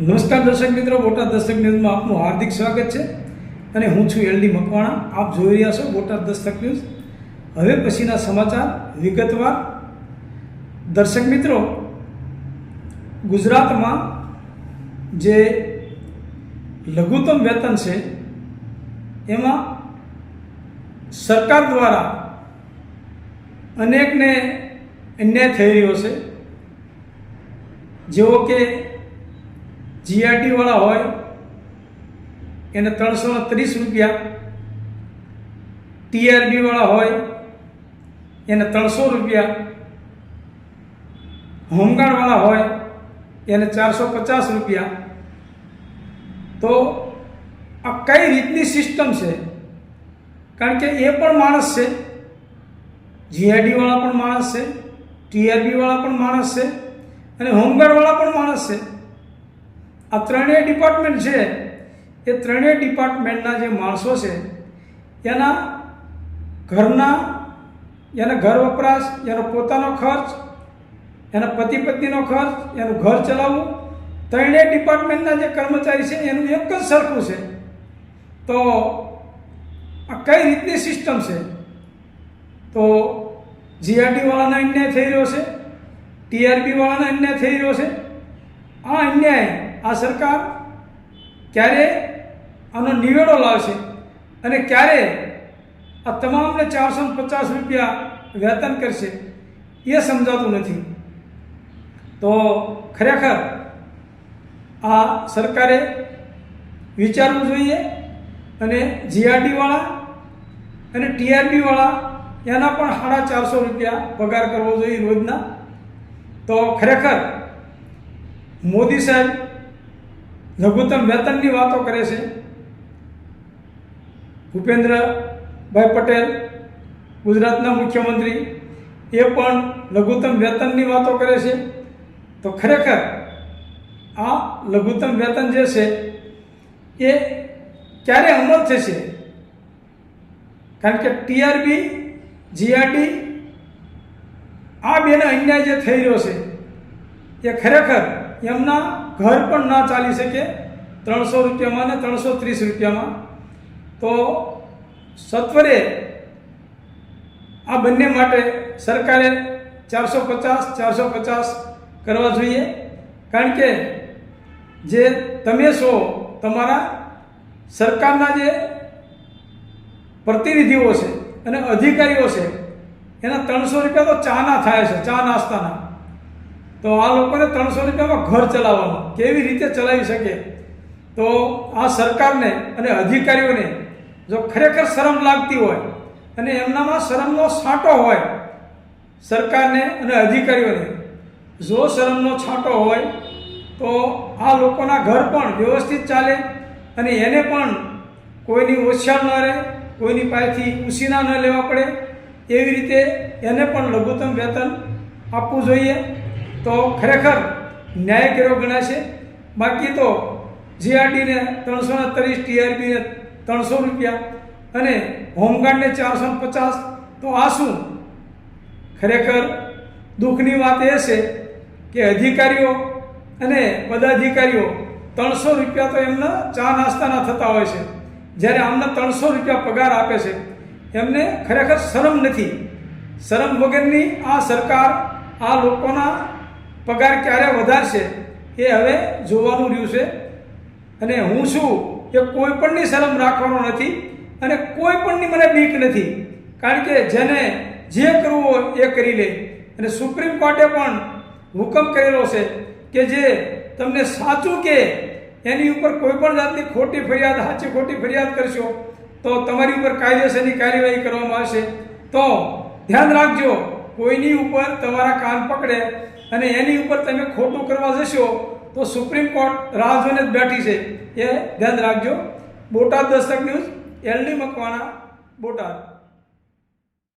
નમસ્કાર દર્શક મિત્રો, બોટાદ દસ્તક ન્યૂઝમાં આપનું હાર્દિક સ્વાગત છે અને હું છું એલડી મકવાણા. આપ જોઈ રહ્યા છો બોટાદ દસ્તક ન્યૂઝ. હવે પછીના સમાચાર વિગતવાર. દર્શક મિત્રો, ગુજરાતમાં જે લઘુત્તમ વેતન છે, એમાં સરકાર દ્વારા અનેકને અન્યાય થઈ રહ્યો છે. જેવો કે જીઆરટી વાળા હોય, એને ત્રણસો ત્રીસ રૂપિયા. ટીઆરબી વાળા હોય, એને ત્રણસો રૂપિયા. હોમગાર્ડ વાળા હોય, એને ચારસો પચાસ રૂપિયા. તો આ કઈ રીતની સિસ્ટમ છે? કારણ કે એ પણ માણસ છે. જીઆરડી વાળા પણ માણસ છે ટીઆરબી વાળા પણ માણસ છે, અને હોમગાર્ડ વાળા પણ માણસ છે. આ ત્રણેય ડિપાર્ટમેન્ટ છે, એ ત્રણેય ડિપાર્ટમેન્ટના જે માણસો છે, એના ઘરના, એના ઘર વપરાશ, એનો પોતાનો ખર્ચ, એના પતિ પત્નીનો ખર્ચ, એનું ઘર ચલાવવું, ત્રણેય ડિપાર્ટમેન્ટના જે કર્મચારી છે, એનું એક જ સરખું છે. તો આ કઈ રીતની સિસ્ટમ છે? તો જીઆરડીવાળાના અન્યાય થઈ રહ્યો છે ટીઆરબીવાળાના અન્યાય થઈ રહ્યો છે. આ અન્યાય આ સરકાર ક્યારે આનો નિવેડો લાવશે અને ક્યારે આ તમામને ચારસો પચાસ રૂપિયા વેતન કરશે એ સમજાતું નથી. તો ખરેખર આ સરકારે વિચારવું જોઈએ અને જીઆરડીવાળા અને ટીઆરડીવાળા એના પણ સાડા ચારસો રૂપિયા પગાર કરવો જોઈએ રોજના. તો ખરેખર મોદી સાહેબ લઘુત્તમ વેતનની વાતો કરે છે. ભૂપેન્દ્રભાઈ પટેલ, ગુજરાતના મુખ્યમંત્રી, એ પણ લઘુત્તમ વેતનની વાતો કરે છે. તો ખરેખર આ લઘુત્તમ વેતન જે છે, એ ક્યારે અમલ થશે? કારણ કે ટીઆરબી, જીઆરડી, આ બેને અન્યાય જે થઈ રહ્યો છે, એ ખરેખર એમના ઘર પણ ના ચાલી શકે ત્રણસો રૂપિયામાં ને ત્રણસો ત્રીસ રૂપિયામાં. તો સત્વરે આ બંને માટે સરકારે ચારસો પચાસ ચારસો પચાસ કરવા જોઈએ. કારણ કે જે તમે છો તમારા સરકારના જે પ્રતિનિધિઓ છે અને અધિકારીઓ છે, એના ત્રણસો રૂપિયા તો ચાના થાય છે, ચા નાસ્તાના. તો આ લોકોને ત્રણસો રૂપિયામાં ઘર ચલાવવાનું, કેવી રીતે ચલાવી શકે? તો આ સરકારને અને અધિકારીઓને જો ખરેખર શરમ લાગતી હોય અને એમનામાં શરમનો છાંટો હોય, સરકારને અને અધિકારીઓને, જો શરમનો છાંટો હોય, તો આ લોકોના ઘર પણ વ્યવસ્થિત ચાલે અને એને પણ કોઈની ઓછાળ ન રહે, કોઈની પાસેથી ઉસીના ન લેવા પડે. એવી રીતે એને પણ લઘુત્તમ વેતન આપવું જોઈએ. તો ખરેખર ન્યાય કર્યો ગણાશે? બાકી તો જીઆરડીને ત્રણસો ને ત્રીસ ટીઆરબીને ત્રણસો રૂપિયા અને હોમગાર્ડને ચારસો ને પચાસ. તો આ શું? ખરેખર દુઃખની વાત એ છે કે અધિકારીઓ અને પદાધિકારીઓ ત્રણસો રૂપિયા તો એમના ચા નાસ્તાના થતા હોય છે. જ્યારે આમને ત્રણસો રૂપિયા પગાર આપે છે, એમને ખરેખર શરમ નથી. શરમ વગરની આ સરકાર આ લોકોના પગાર ક્યારે વધારશે એ હવે જોવાનું રહ્યું છે. અને હું શું એ કોઈ પણની શરમ રાખવાનો નથી અને કોઈ પણની મને બીક નથી. કારણ કે જેને જે કરવું હોય એ કરી લે. અને સુપ્રીમ કોર્ટે પણ હુકમ કરેલો છે કે જે તમને સાચું કે એની ઉપર કોઈ પણ જાતની ખોટી ફરિયાદ, સાચી ખોટી ફરિયાદ કરશો, તો તમારી ઉપર કાયદેસરની કાર્યવાહી કરવામાં આવશે. તો ધ્યાન રાખજો, કોઈની ઉપર તમારા કાન પકડે અને એની ઉપર તમે ખોટું કરવા જશો તો સુપ્રીમ કોર્ટ રાહ જોઈને જ બેઠી છે. એ ધ્યાન રાખજો. Botad Dastak news, L D Makwana, Botad.